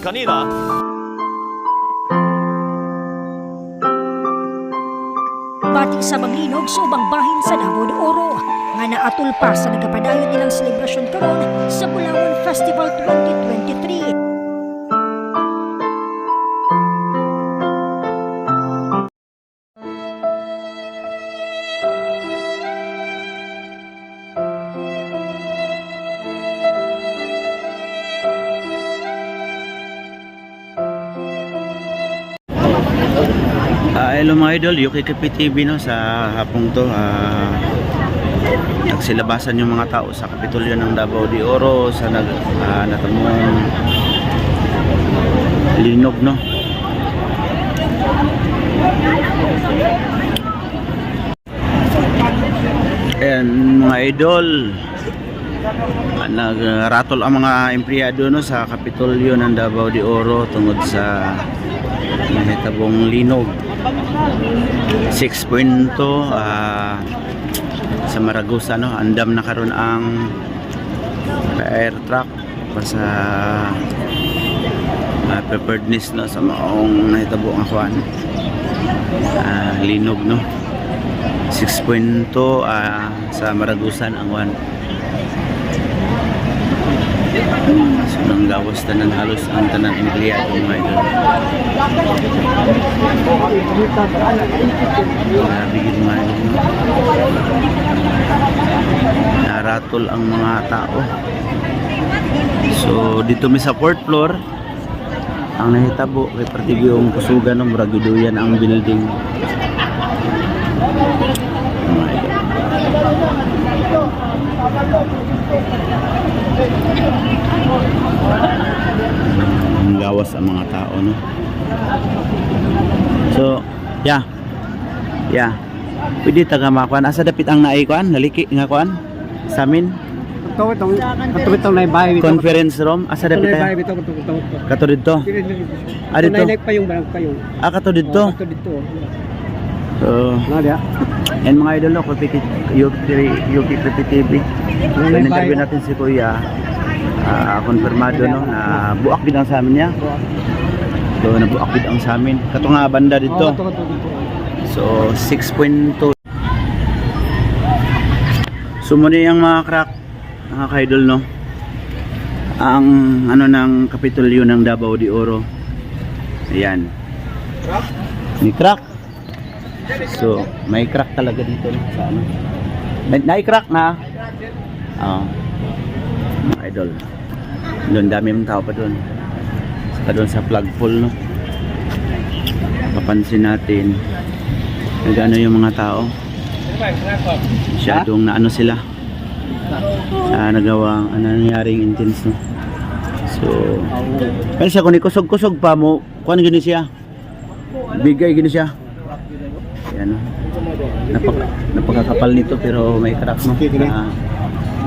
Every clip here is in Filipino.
2 ng hapon kanina, Batik sa manglinog sa ubang bahin sa Davao de Oro nga naatol pa sa nagapadayon nilang selebrasyon karon sa Bulawan Festival 2023. Ah, hello mga idol, UKKP TV no sa hapong to. ah nagsilabasan yung mga tao sa Kapitolyo ng Davao de Oro sa nag ah, natamong linog no. Ayan mga idol ah, nagratol ang mga empleyado no sa Kapitolyo ng Davao de Oro tungod sa nahitabong linog 6.2 ah, sa Maragusa no andam na karon ang air truck pa sa ah, preparedness no sa maong nahitabo ang kwan ah, linog no? 6.2 ah, sa Maragusan ang kwan so nang gawas tanan halos ang tanan empleyado mga idol Grabe yun mga idol? Naratol ang mga tao. So, dito mi sa fourth floor. Ang nahitabo kay partigyo yung kusugan ng Muragiduyan ang building. Mga idol. Mga tao, no? So, yeah. Yeah. Pwede taga makuan. Asa dapit ang naay kuan? Naliki nga kuan? Sa amin? Ito, ito, ito, ito, na bahay ito. Conference room? Asa dapit tayo? ito. Kato dito? Ah, Ito dito? na pa yung barang yung. Ah, kato dito? Ito dito. So, Nadia. yan mga idol no, Kupi UP TV. In-interview natin si Kuya. Ah, konfirmado no, na buak din ang sa amin niya. So, nabuak din ang sa amin. Kato nga banda dito. Ito, ito, dito. So, 6.2. So, muna yung mga crack, mga kaidol, no? Ang, ano, ng kapitolyo ng Davao de Oro. Ayan. May crack. So, may crack talaga dito, no? Sa ano? May, nai-crack na. Oo. Idol. Doon, dami mong tao pa doon. Saka doon sa flagpole, no? Papansin natin nagano yung mga tao. Masyadong na ano sila. Sa nagawang ano nangyaring intense no? So pero siya kung ikusog-kusog pa mo kuan gini siya? Bigay gini siya? Yan Napaka, napakakapal nito pero may crack no? Na,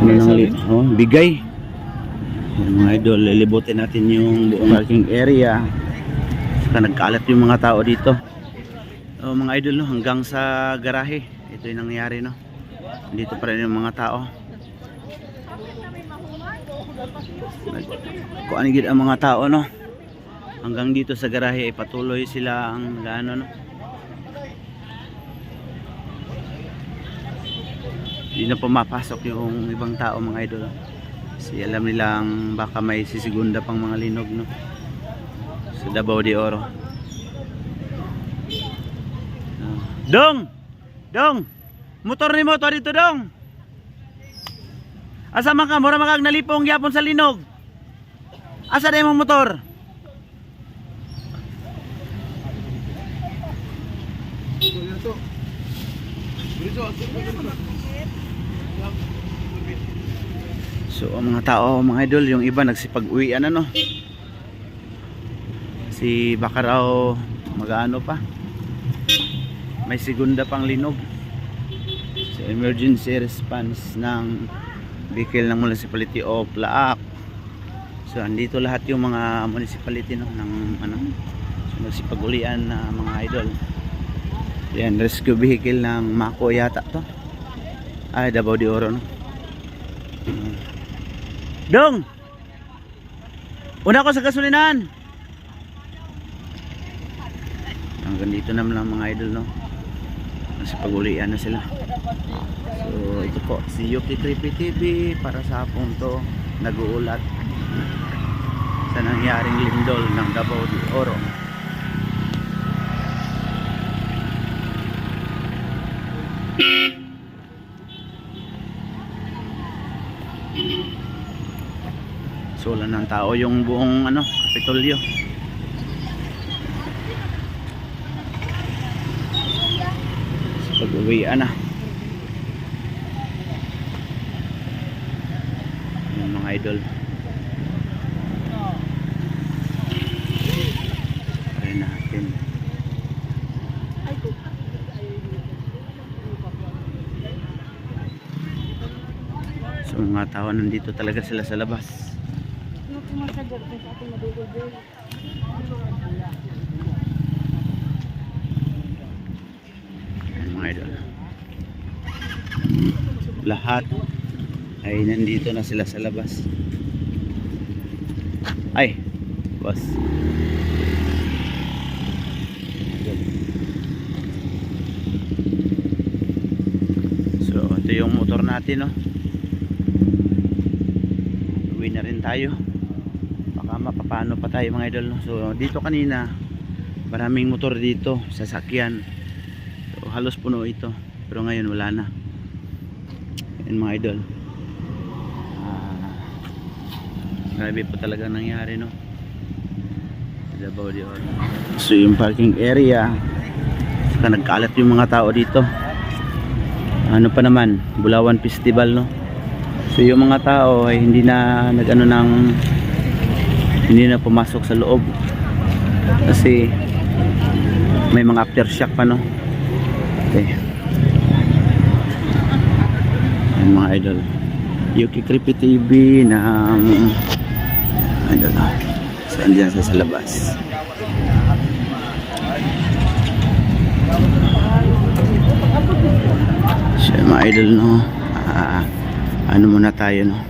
ano nang oh, bigay yan, mga idol lilibutin natin yung buong parking area saka nagkalat yung mga tao dito Oh, mga idol no, hanggang sa garahe. Ito yung nangyari no. Dito pa rin yung mga tao. Nag kuan gid ang mga tao no. Hanggang dito sa garahe ay patuloy sila ang gaano no. Hindi na pumapasok yung ibang tao mga idol. Kasi alam nilang baka may sisigunda pang mga linog no. Sa Davao de Oro. Dong! Dong! Motor ni mo to dito dong! Asa man ka? Mura makag nalipong gyapon sa linog. Asa na imong motor? So mga tao, mga idol, yung iba nagsipag-uwian ano. Si baka raw mag-ano pa? May segunda pang linog. Sa emergency response ng vehicle ng municipality of Laak. So andito lahat yung mga municipality no, ng ano so, nagsipag-ulian na mga idol. Yan rescue vehicle ng Mako yata to. Ay, Davao de Oro, no? Dong! Una ko sa gasolinahan! Hanggang dito naman lang mga idol, no? Nasa pagulian na sila. So, ito po, si Yuki Creepy TV para sa hapong to, nag-uulat sa nangyaring lindol ng Davao de Oro. Wala ng tao yung buong ano, Kapitolyo. So, pag-uwian na. Yung mga idol. Try natin. So mga tao nandito talaga sila sa labas. Ayan, mga idol. Lahat ay nandito na sila sa labas. Ay, boss. So, ito yung motor natin, no? Uwi na rin tayo. Mapapano pa tayo mga idol, no? So, dito kanina, maraming motor dito, sasakyan. So, halos puno ito. Pero ngayon wala na. Yan mga idol. Ah, grabe po talaga nangyari, no? Davao de. So, yung parking area, saka nagkalat yung mga tao dito ano pa naman Bulawan Festival no so yung mga tao ay hindi na nagano ng hindi na pumasok sa loob. Kasi may mga aftershock pa no? Okay. Ayan, mga idol. Yuki Creepy TV ng idol no so andyan sa labas. So mga idol no? Ah, Ano muna tayo no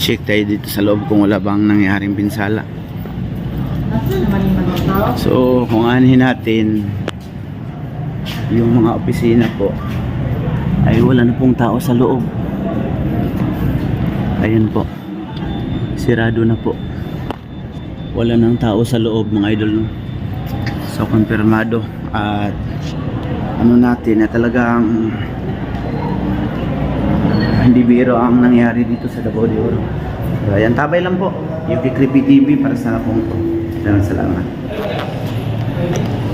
Check tayo dito sa loob kung wala bang nangyaring pinsala. So kung anin natin Yung mga opisina po Ay wala na pong tao sa loob. Ayan po. Sirado na po. Wala nang tao sa loob mga idol So konfirmado At ano natin na talagang hindi biro ang nangyari dito sa Davao de Oro. So, ayan, tabay lang po. Yung Creepy TV para sa pong to. Salamat, salamat.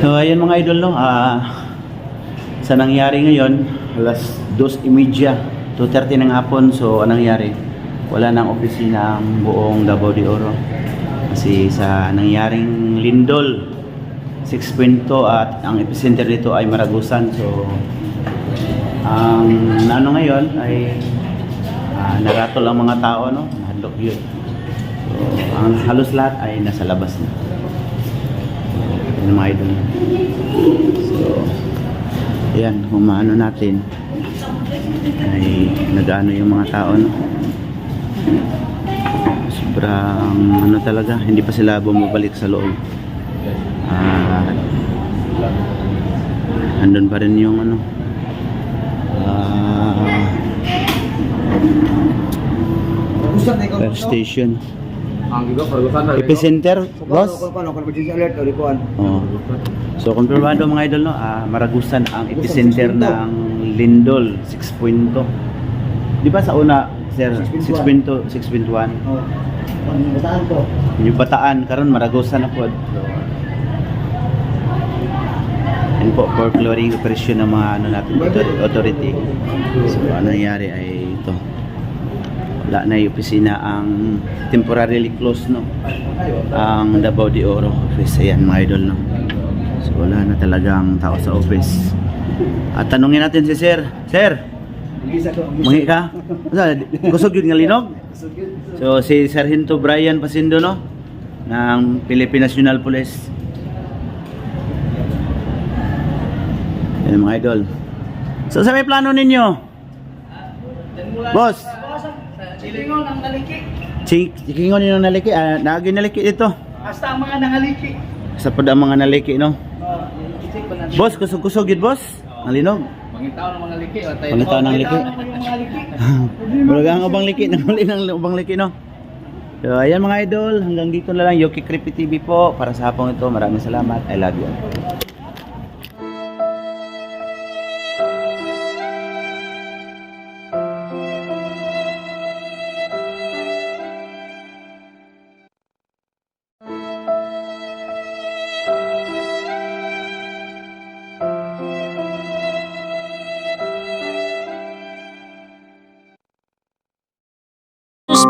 So, ayan mga idol, no? Ah, sa nangyari ngayon, alas 2.30, 2.30 ng hapon. So, anong nangyari? Wala nang opisina ang buong Davao de Oro. Kasi sa nangyaring lindol, 6.2 at ang epicenter dito ay Maragusan. So, ang ano ngayon ay uh, naratol ang mga tao, no? Nahadlok yun. So, ang halos lahat ay nasa labas na. So, yun mga idol. So, ayan, kung maano natin ay nag-ano yung mga tao, no? Sobrang ano talaga, hindi pa sila bumabalik sa loob. Ah, andun pa rin yung ano fire station. Epicenter boss? oh. so konfirmado mga idol no? Ah, Maragusan ang epicenter ng Lindol 6.2 di ba sa una sir 6.2 6.1 Oh. Ang bataan ko. yung bataan karon Maragusan na po. Yan po, for clearing operation ng mga ano natin dito, authority. So, ano nangyari ay ito. Wala na yung opisina ang temporarily closed, no? Ang Davao de Oro office. Ayan, mga idol, no? So, wala na talagang tao sa office. At tanungin natin si Sir. Sir, mangi ka? Kusog yun nga linog? So, si Sargento Brian Pasindo, no? Ng Philippine National Police. Yan mga idol. So, sa may plano ninyo? Boss, Silingon ang naliki. si kingon nino naliki, ah, naagi naliki dito. Hasta ang mga nangaliki. Sa pada mga naliki no. Oh. Boss, kusog-kusog gid boss. Ang linog. Pangitaw ng mga liki. Pangitaw ng liki. Pangitaw ng mga liki. Murag ang ubang liki, nanguli ng ubang liki no. So ayan mga idol, hanggang dito na lang Yoki Creepy TV po para sa hapong ito. Maraming salamat. I love you.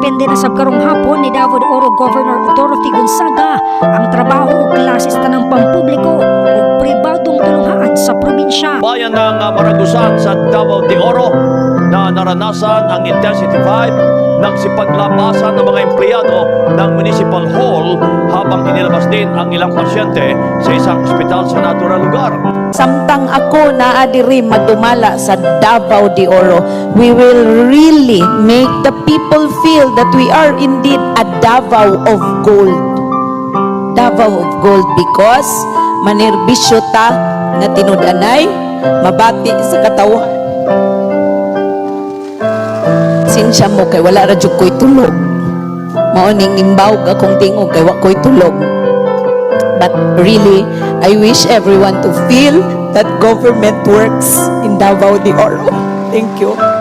Suspende na sa karong hapon ni Davao de Oro Governor Dorothy Gonzaga ang trabaho klases tanang pampubliko o pribadong tulunghaan sa probinsya. Bayan ng uh, Maragusan sa Davao de Oro na naranasan ang Intensity 5 nagsipaglabasan ng mga empleyado ng Municipal Hall habang inilabas din ang ilang pasyente sa isang ospital sa natural lugar. Samtang ako naa diri madumala sa Davao de Oro, we will really make the people feel that we are indeed a Davao of gold. Davao of gold because manirbisyo ta nga tinudanay mabati sa katawhan. Sinsya mo kay wala ra jud ko'y tulog. Mao ning imbaw akong tingog kay wa ko'y tulog. But really, I wish everyone to feel that government works in Davao de Oro. Thank you.